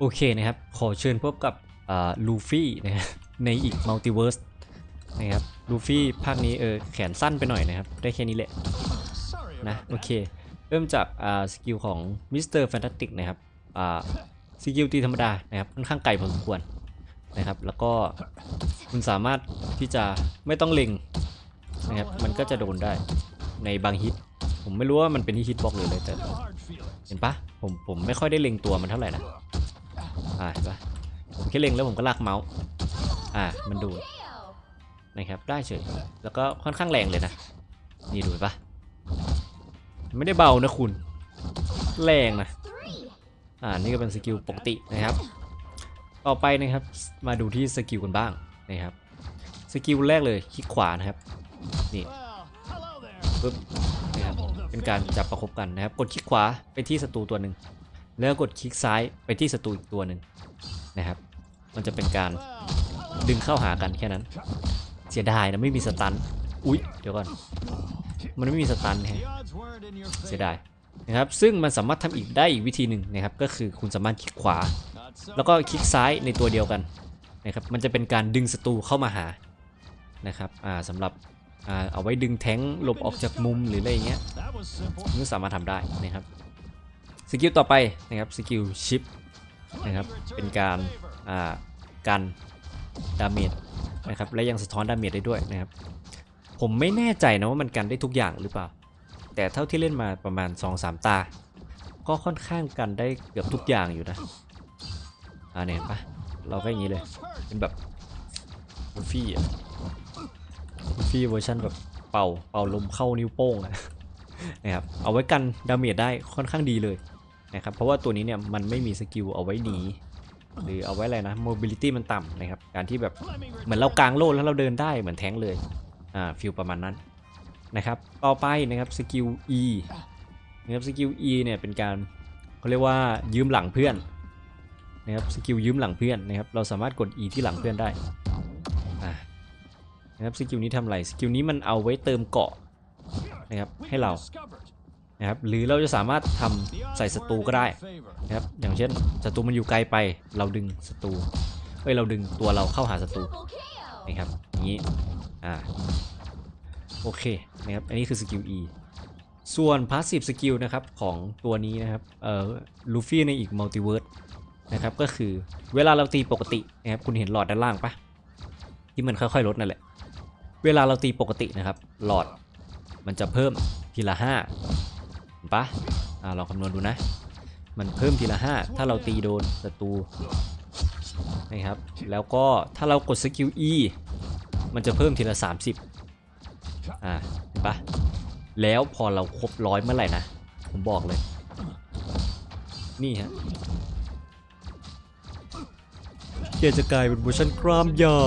โอเคนะครับ ขอเชิญพบกับลูฟี่นะครับในอีกมัลติเวิร์สนะครับลูฟี่ภาคนี้เออแขนสั้นไปหน่อยนะครับ ได้แค่นี้แหละนะโอเค เริ่มจากสกิลของมิสเตอร์แฟนตาติกนะครับสกิลตีธรรมดานะครับค่อนข้างไกลพอสมควรนะครับ แล้วก็คุณสามารถที่จะไม่ต้องเล็งนะครับมันก็จะโดนได้ในบางฮิต ผมไม่รู้ว่ามันเป็นที่ฮิตบล็อกหรืออะไรแต่เห็นปะผมผมไม่ค่อยได้เล็งตัวมันเท่าไหร่นะ อ่าเห็นปะผมแค่เล็งแล้วผมก็ลากเมาส์อ่ามันดูดนะครับได้เฉยแล้วก็ค่อนข้างแรงเลยนะนี่ดูปะไม่ได้เบานะคุณ แรงนะอ่านี่ก็เป็นสกิลปกตินะครับ ต่อไปนะครับมาดูที่สกิลกันบ้างนะครับสกิลแรกเลยคลิกขวานะครับนี่ปึ๊บนะครับเป็นการจับประคบกันนะครับ กดคลิกขวาไปที่ศัตรูตัวหนึ่ง แล้วกดคลิกซ้ายไปที่ศัตรูอีกตัวหนึ่งนะครับ มันจะเป็นการดึงเข้าหากันแค่นั้น เสียดายนะไม่มีสตัน อุ๊ย เดี๋ยวก่อน มันไม่มีสตันนะฮะเสียดายนะครับ ซึ่งมันสามารถทำอีกได้อีกวิธีหนึ่งนะครับ ก็คือคุณสามารถคลิกขวา แล้วก็คลิกซ้ายในตัวเดียวกันนะครับ มันจะเป็นการดึงศัตรูเข้ามาหานะครับ อ่าสำหรับอ่าเอาไว้ดึงแท้งหลบออกจากมุมหรืออะไรเงี้ยนี่สามารถทำได้นะครับ สกิลต่อไปนะครับสกิลชิปนะครับเป็นการอ่ากันดาเมจนะครับและยังสะท้อนดาเมจได้ด้วยนะครับ ผมไม่แน่ใจนะว่ามันกันได้ทุกอย่างหรือเปล่า แต่เท่าที่เล่นมาประมาณ 2-3 ตา ก็ค่อนข้างกันได้เกือบทุกอย่างอยู่นะอ่าเนี่ยปะเราก็อย่างนี้เลยเป็นแบบลูฟี่อะลูฟี่เวอร์ชันแบบเป่าเป่าลมเข้านิ้วโป้งอะนะครับเอาไว้กันดาเมจได้ค่อนข้างดีเลย นะครับเพราะว่าตัวนี้เนี่ยมันไม่มีสกิลเอาไว้หนีหรือเอาไว้อะไรนะ mobility มันต่ำนะครับ การที่แบบเหมือนเรากลางโลดแล้วเราเดินได้เหมือนแท้งเลย อ่าฟิลประมาณนั้นนะครับ ต่อไปนะครับสกิล E นะครับสกิล E เนี่ยเป็นการเขาเรียกว่ายืมหลังเพื่อนนะครับสกิลยืมหลังเพื่อนนะครับเราสามารถกด E ที่หลังเพื่อนได้นะครับสกิลนี้ทำอะไรสกิลนี้มันเอาไว้เติมเกาะนะครับให้เรา นะครับหรือเราจะสามารถทำใส่ศัตรูก็ได้นะครับอย่างเช่นศัตรูมันอยู่ไกลไปเราดึงศัตรูเอ้ยเราดึงตัวเราเข้าหาศัตรูนะครับอย่างนี้อ่าโอเคนะครับอันนี้คือสกิล E ส่วน Passive Skill นะครับของตัวนี้นะครับเอ่อลูฟี่ในอีกมัลติเวิร์สนะครับก็คือเวลาเราตีปกตินะครับคุณเห็นหลอดด้านล่างปะที่มันค่อยๆลดนั่นแหละ เวลาเราตีปกตินะครับหลอดมันจะเพิ่มทีละห้า ปะอ่าลองคำนวณดูนะ มันเพิ่มทีละห้าถ้าเราตีโดนศัตรูนะครับ แล้วก็ถ้าเรากดสกิล E มันจะเพิ่มทีละ 30อ่าเห็นปะแล้วพอเราครบร้อยเมื่อไหร่นะ ผมบอกเลย นี่ฮะแกจะกลายเป็นเวอร์ชันกรามใหญ่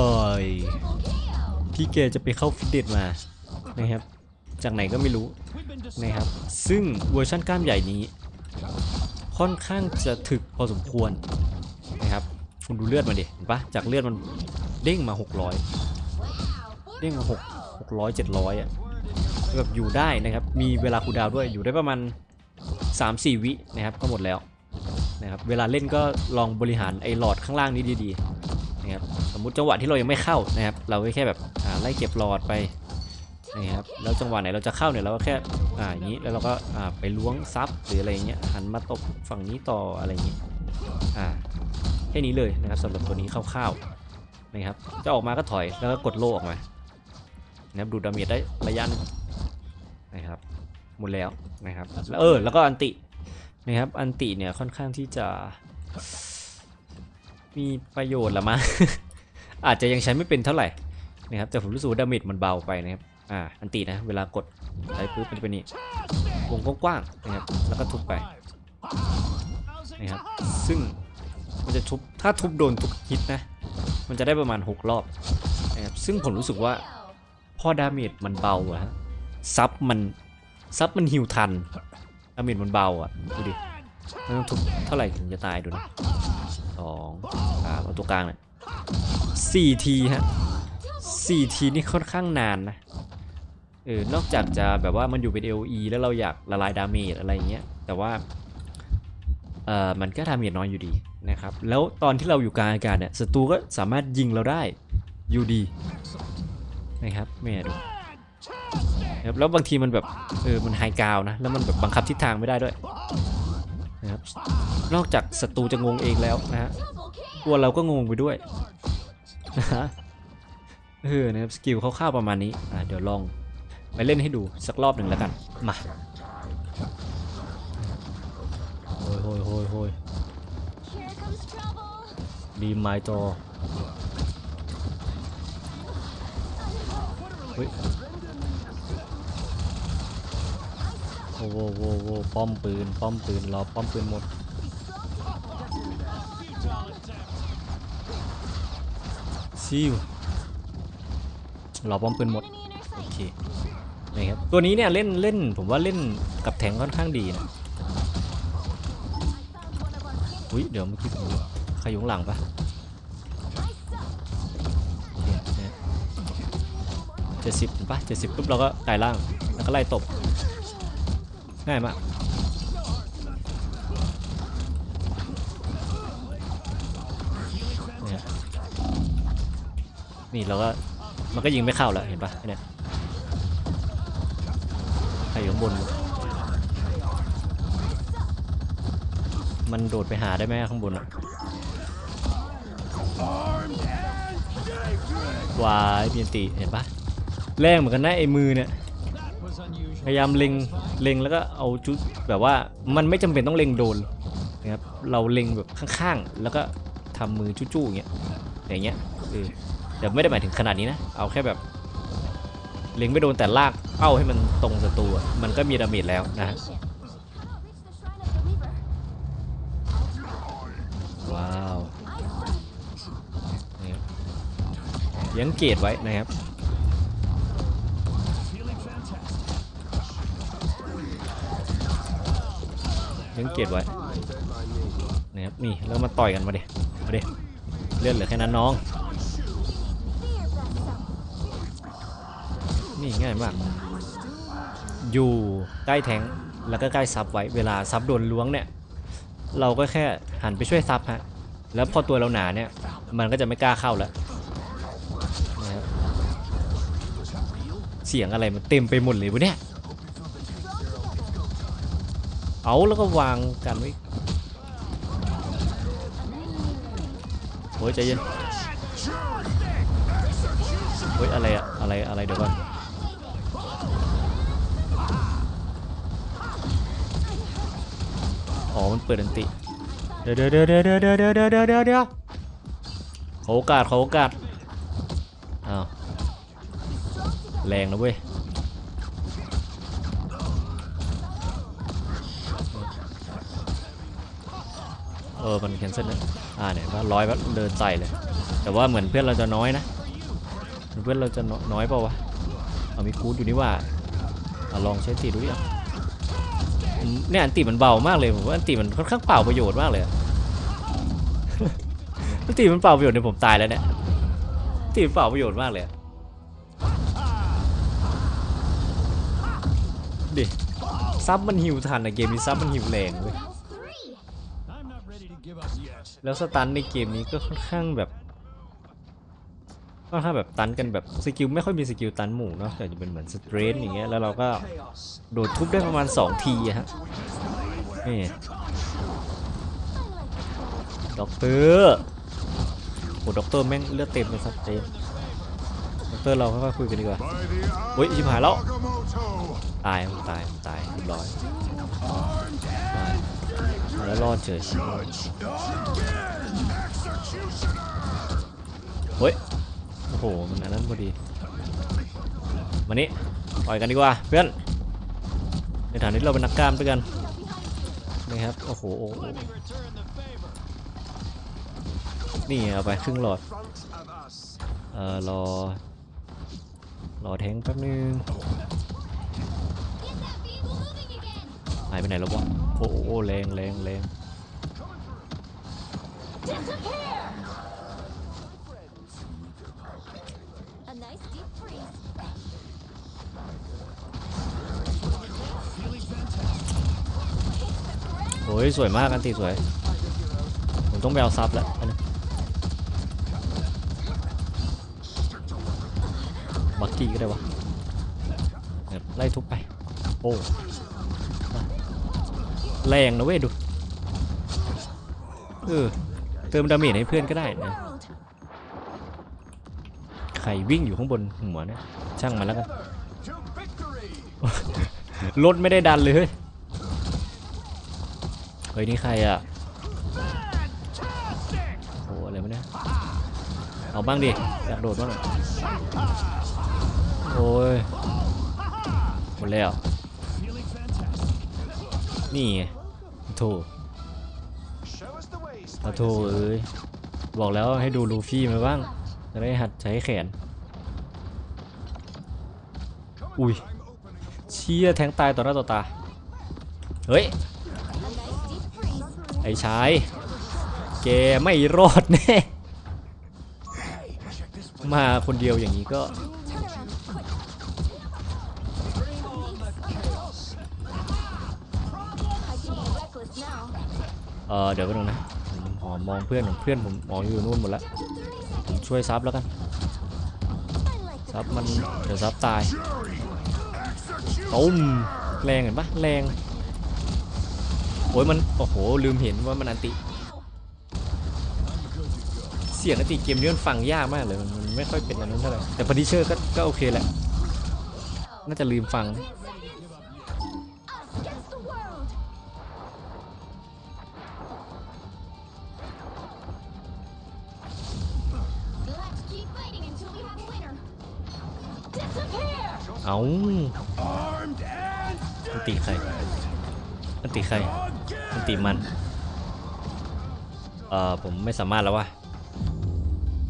ที่แกจะไปเข้าฟิตเนสมานะครับ จากไหนก็ไม่รู้นะครับ ซึ่งเวอร์ชันกล้ามใหญ่นี้ ค่อนข้างจะถึกพอสมควรนะครับ คุณดูเลือดมาดิเห็นปะจากเลือดมันเด้งมา 600 เด้งมา 6 600 700อะแบบอยู่ได้นะครับ มีเวลาคูดาวด้วยอยู่ได้ประมาณ 3-4 วินะครับก็หมดแล้วนะครับเวลาเล่นก็ลองบริหารไอ้หลอดข้างล่างนี้ดีๆนะครับสมมติจังหวะที่เรายังไม่เข้านะครับ เราก็แค่แบบไล่เก็บหลอดไป นะครับแล้วจังหวะไหนเราจะเข้าเนี่ยเราก็แค่อ่าอย่างนี้แล้วเราก็อ่าไปล้วงซับหรืออะไรเงี้ยหันมาตบฝั่งนี้ต่ออะไรอย่างงี้อ่าแค่นี้เลยนะครับสำหรับตัวนี้คร่าวๆนะครับจะออกมาก็ถอยแล้วก็กดโล่ออกมานะครับดูดาเมจได้ระยะนนะครับหมดแล้วนะครับเออแล้วก็อันตินะครับอันติเนี่ยค่อนข้างที่จะมีประโยชน์ละมั้งอาจจะยังใช้ไม่เป็นเท่าไหร่นะครับแต่ผมรู้สึกว่าดาเมจมันเบาไปนะครับ อ่าอันตินะ เวลากดใช้ปุ๊บมันจะเป็นนี่วงกว้างๆนะครับแล้วก็ทุบไปนะครับซึ่งมันจะทุบถ้าทุบโดนทุกฮิตนะมันจะได้ประมาณ 6 รอบนะครับซึ่งผมรู้สึกว่าพอดาเมจมันเบาอะฮะซับมันซับมันฮิวทันดาเมจมันเบาอะดูดิมันต้องทุบเท่าไหร่ถึงจะตายดูนะสองสามเอาตัวกลางเนี่ยสี่ทีฮะสี่ทีนี่ค่อนข้างนานนะ เออนอกจากจะแบบว่ามันอยู่เป็น LE แล้วเราอยากละลายดาเมจอะไรเงี้ยแต่ว่าเอ่อมันก็ทำเหตุน้อยอยู่ดีนะครับแล้วตอนที่เราอยู่กลางอากาศเนี่ยศัตรูก็สามารถยิงเราได้อยู่ดีนะครับไม่ดูนะครับแล้วบางทีมันแบบเออมันไฮกาวนะแล้วมันแบบบังคับทิศทางไม่ได้ด้วยนะครับนอกจากศัตรูจะงงเองแล้วนะฮะตัวเราก็งงไปด้วยนะฮะเออนะครับสกิลคร่าวๆประมาณนี้อะเดี๋ยวลอง ไปเล่นให้ดูสักรอบหนึ่งแล้วกัน มาโอ้ยโอยโอยโอย Here comes trouble. ดีไมจอเฮ้ยโอ้โหโว้โว้ป้อมปืน ป้อมปืนรอป้อมปืนหมดซิวรอป้อมปืนหมด โอเค นะครับตัวนี้เนี่ยเล่นเล่นผมว่าเล่นกับแทงค่อนข้างดีนะอุ้ยเดี๋ยวเมื่อกี้ผมใครอยู่ข้างหลังปะเจ็ดสิบปะเจ็ดสิบปุ๊บเราก็กลายร่างแล้วก็ไล่ตบง่ายมากนี่เราก็มันก็ยิงไม่เข้าแล้วเห็นปะเนี่ย อยู่ข้างบน มันโดดไปหาได้ไหมข้างบนอะวายเบียนติเห็นปะแรงเหมือนกันนะไอ้มือเนี่ยพยายามเล็งเล็งแล้วก็เอาจุดแบบว่ามันไม่จำเป็นต้องเล็งโดนนะครับเราเล็งแบบข้างๆ แล้วก็ทำมือจู้ๆอย่างเงี้ยอย่างเงี้ยเออแต่ไม่ได้หมายถึงขนาดนี้นะ เอาแค่แบบ เล็งไม่โดนแต่ลากเป้าให้มันตรงศัตรูมันก็มีดาเมจแล้วนะฮะว้าวยังเกตไว้นะครับยังเกตไว้นะครับนี่แล้วมาต่อยกันมาดิมาดิเลื่อนเหลือแค่นั้นน้อง นี่ง่ายมาก อยู่ใกล้แทงแล้วก็ใกล้ซับไว้ เวลาซับโดนล้วงเนี่ย เราก็แค่หันไปช่วยซับฮะ แล้วพอตัวเราหนาเนี่ย มันก็จะไม่กล้าเข้าแล้วเสียงอะไรมันเต็มไปหมดเลยวะเนี่ย เอาแล้วก็วางกันไว้โอ้ยใจเย็นโอ้ยอะไรอะอะไรอะไรเดี๋ยวก่อน อ๋อ มันเปิดอันติ เดี๋ยวเดี๋ยวเดี๋ยวเดี๋ยวเดี๋ยวเดี๋ยวเดี๋ยวเดี๋ยวเดี๋ยวขอโอกาสขอโอกาส อ้าว แรงนะเว้ย เออ มันแคนเซิลนะอ่าเนี่ยว่าร้อยว่าเดินใส่เลย แต่ว่าเหมือนเพื่อนเราจะน้อยนะ เพื่อนเราจะน้อยเปล่าวะ เอามีคูดอยู่นี่ว่าลองใช้ตีดูดิอะ เนี่ยอันติมันเบามากเลยผมว่าอันติมันค่อนข้างเปล่าประโยชน์มากเลยอะอันติมันเปล่าประโยชน์เนี่ยผมตายแล้วเนี่ยอันติมันเปล่าประโยชน์มากเลยอะดิซับมันหิวทันอะเกมนี้ซับมันหิวแรงเว้ย Round three. I'm not ready to give up yet. แล้วสตันในเกมนี้ก็ค่อนข้างแบบ ค่อนข้างแบบตันกันแบบสกิลไม่ค่อยมีสกิลตันหมู่เนาะแต่จะเป็นเหมือนสเตรนอย่างเงี้ยแล้วเราก็โดดทุบได้ประมาณ 2 ทีอะฮะนี่ด็อกเตอร์โหด็อกเตอร์แม่งเลือดเต็มเลยครับเต็มด็อกเตอร์เราค่อยๆคุยกันดีกว่าเฮ้ยชิบหายแล้ว Agamotto! ตายมตายตายเรียบร้อยแล้วรอดเฉย โอ้โห มันอันนั้นพอดีมานี่ต่อยกันดีกว่าเพื่อน ในฐานะที่เราเป็นนักกล้ามด้วยกันนะครับโอ้โหโอ้โห นี่เอาไปครึ่งหลอด เอ่อรอ รอแทงแป๊บนึงหายไปไหนแล้ววะ โอ้โหแรงแรงแรง อ้อ้ยสวยมากอันตีสวย ผมต้องไปเอาซับแล้วอันนี้บักกี้ก็ได้วะเร่ยไล่ทุบไป โอ้แรงนะเว้ยดูเออเติมดาเมจให้เพื่อนก็ได้นะใครวิ่งอยู่ข้างบนหัวเนี่ยช่างมันแล้วกันรถไม่ได้ดันเลย ฮ้ยนี่ใครอะโอ้อะไรวะเนี่ยเอาบ้างดิอยากโดดบ้างหน่อยโอ้ยหมดแล้วนี่ไงโถอาโถเอ้ยบอกแล้วให้ดูลูฟี่มาบ้างจะได้หัดใช้แขน อุ้ยเชี่ยแทงตายต่อหน้าต่อตา เฮ้ย อ้ชายแกไม่รอดแน่มาคนเดียวอย่างนี้ก็เออเดี๋ยวไปดูนะผมอมองเพื่อนผมเพื่อนผมมองอยู่นู่นหมดแล้วผมช่วยซับแล้วกันซับมันเดี๋ยวซับตายตุ้มแรงเห็นปะแรง โอ้ยมันโอ้โหลืมเห็นว่ามันอันติ เสียงอันติเกมนี้มันฟังยากมากเลยมันมันไม่ค่อยเป็นอันนั้นเท่าไหร่แต่พอดีเชอร์ก็ก็โอเคแหละน่าจะลืมฟัง Us against the world. Let's keep fighting until we have a winner. Disappear! เอา Armed and อันติใครอันติใคร อันติมัน เอ่อ ผมไม่สามารถแล้ววะ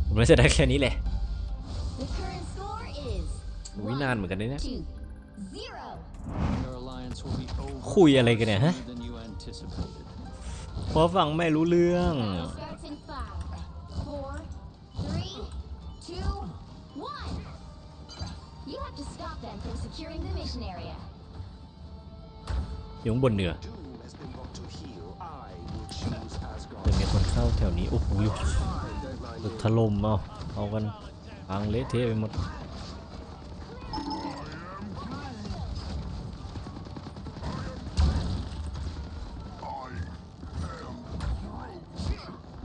ผมน่าจะได้แค่นี้แหละ The current score is วินานเหมือนกันนะเนี่ย two, zero. Your alliance will be over คุยอะไรกันเนี่ยฮะ than you anticipated. เพราะฟังไม่รู้เรื่อง Battle starts in five, four, three, two, one. You have to stop them from securing the mission area. อยู่ข้างบนเหนือ จะมีคนเข้าแถวนี้ โอ้โหตึกถล่มเอาเอากันพังเละเทะไปหมด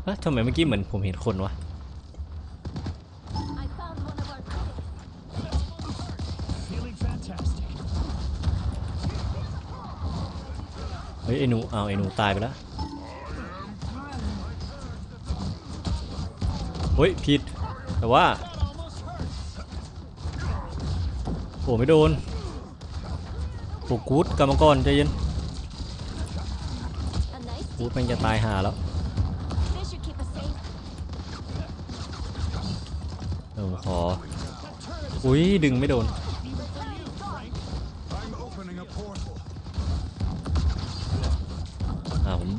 เฮ้ยทำไมเมื่อกี้เหมือนผมเห็นคนวะ ฮ้ยไอ้หนูเอาไอ้หนูตายไปแล้วเฮ้ยผิดแต่ว่าโอ้ไม่โดนโอ้กูดกรรมกรใจเย็นกูดมันจะตายหาแล้วเออขออุ้ยดึงไม่โดน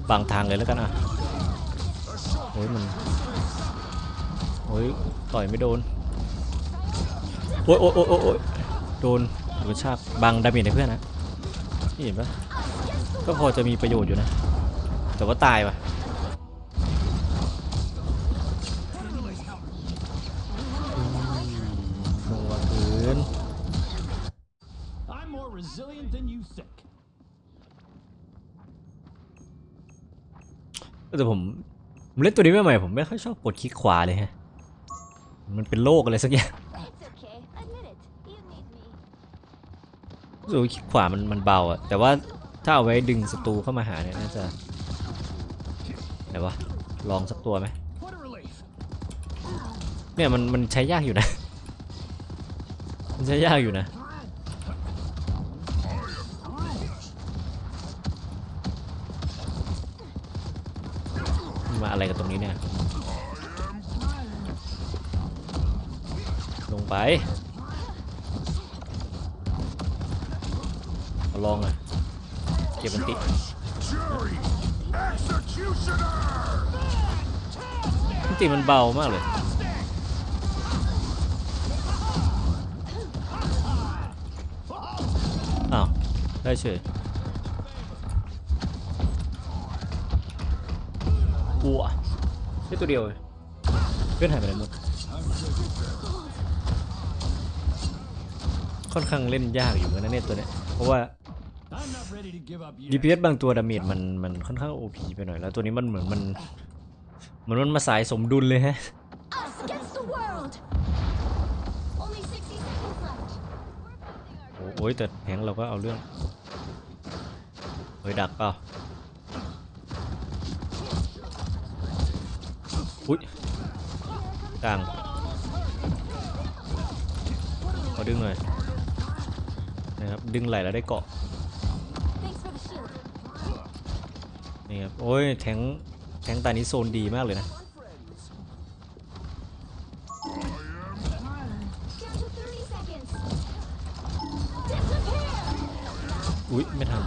บางทางเลยแล้วกันอะโอ้ยมันโอ้ยต่อยไม่โดนโอ้ยโอ้ยโอ้ยโอ้ยโดนโดนกระชากบังดาเมจในเพื่อนนะนี่เห็นปะก็พอจะมีประโยชน์อยู่นะ แต่ว่าตายว่ะลงมาพื้น I'm more resilient than you think. แต่ผมเล่นตัวนี้ใหม่ๆผมไม่ค่อยชอบกดคลิกขวาเลยฮะ มันเป็นโรคอะไรสักอย่างรู้สึกคลิกขวามันมันเบาอะแต่ว่าถ้าเอาไว้ดึงศัตรูเข้ามาหาเนี่ยน่าจะไหนวะลองสักตัวไหมเนี่ยมันมันใช้ยากอยู่นะ มันใช้ยากอยู่นะ มาอะไรกับตรงนี้เนี่ย ลงไปลองเลยเก็บมันติมันติมันเบามากเลยอ้าวได้เฉย กลัวแค่ตัวเดียวเลยเพื่อนหายไปไหนหมด ค่อนข้างเล่นยากอยู่เหมือนกันนะเนี่ยตัวเนี้ย เพราะว่า I'm not ready to give up yet. DPS บางตัวดาเมจมันมันค่อนข้าง OP ไปหน่อยแล้วตัวนี้มันเหมือนมันเหมือนมันมาสายสมดุลเลยฮะ Us against the world. Only 60 seconds left. โอ้โอ้ยแต่แหงเราก็เอาเรื่องเฮ้ยดักเปล่า อุ้ยกลางขอดึงหน่อยนะครับดึงไหลแล้วได้เกาะนี่ครับโอ้ยแทงแทงตานี้โซนดีมากเลยนะอุ้ยไม่ทัน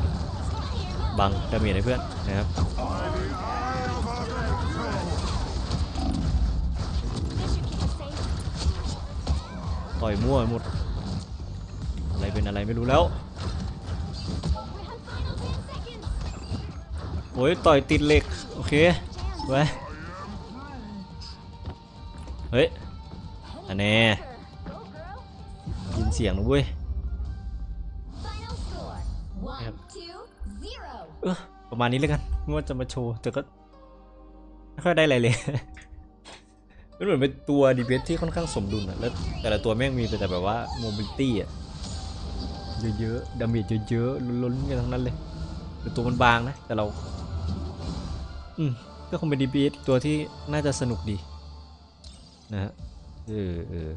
บังดาเมจให้เพื่อนนะครับ ต่อยมั่วหมด อะไรเป็นอะไรไม่รู้แล้วโอ้ยต่อยติดเหล็ก โอเคไว้เฮ้ยอันแน่ยินเสียงนะเว้ยเออประมาณนี้เลยกันไม่ว่าจะมาโชว์แต่ก็ไม่ค่อยได้อะไรเลย มันเหมือนเป็นตัวดีเบสที่ค่อนข้างสมดุลอะแล้วแต่ละตัวแม่งมีแต่แบบว่าโมบิลิตี้อะเยอะๆดาเมจเยอะๆล้นๆกันทั้งนั้นเลยแต่ตัวมันบางนะ แต่เรา อืมก็คงเป็นดีเบสตัวที่น่าจะสนุกดี นะฮะเออเออ